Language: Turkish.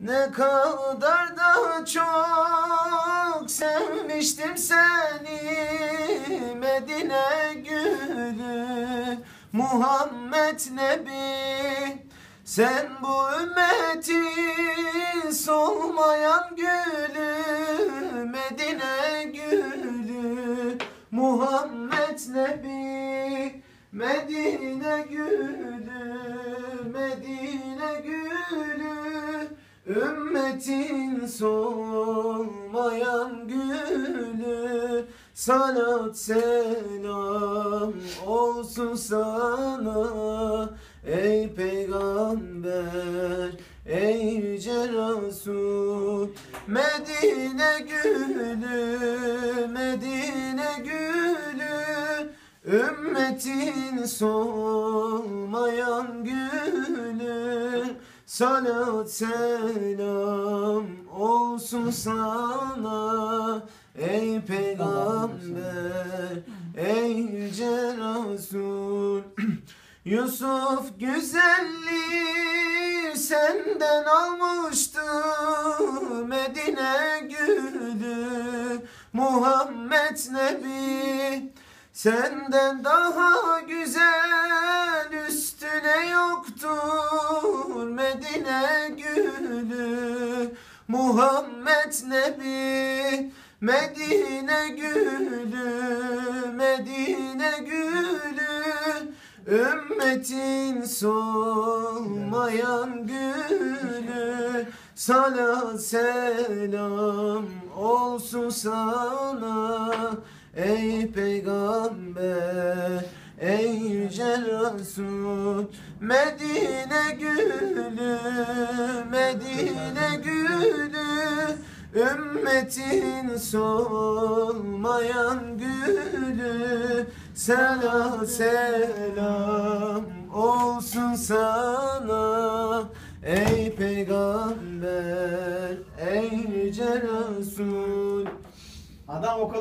Ne kadar da çok sevmiştim seni Medine gülü Muhammed Nebi. Sen bu ümmetin solmayan gülü Medine gülü Muhammed Nebi. Medine gülü Ümmetin solmayan gülü Salat selam olsun sana. Ey peygamber ey yüce Resul Medine gülü Medine gülü. Ümmetin solmayan gülü Salat selam olsun sana Ey peygamber ey yüce Resul Yusuf güzelliği senden almıştı Medine gülü Muhammed Nebi. Senden daha güzel üstüne yoktur Medine gülü Muhammed Nebi Medine gülü Medine gülü Ümmetin solmayan gülü. Sana selam olsun sana Ey peygamber Ey yüce Resul Medine gülü Medine gülü Ümmetin solmayan gülü. Sana selam olsun sana Ey peygamber Ey yüce Resul. Adam o kadar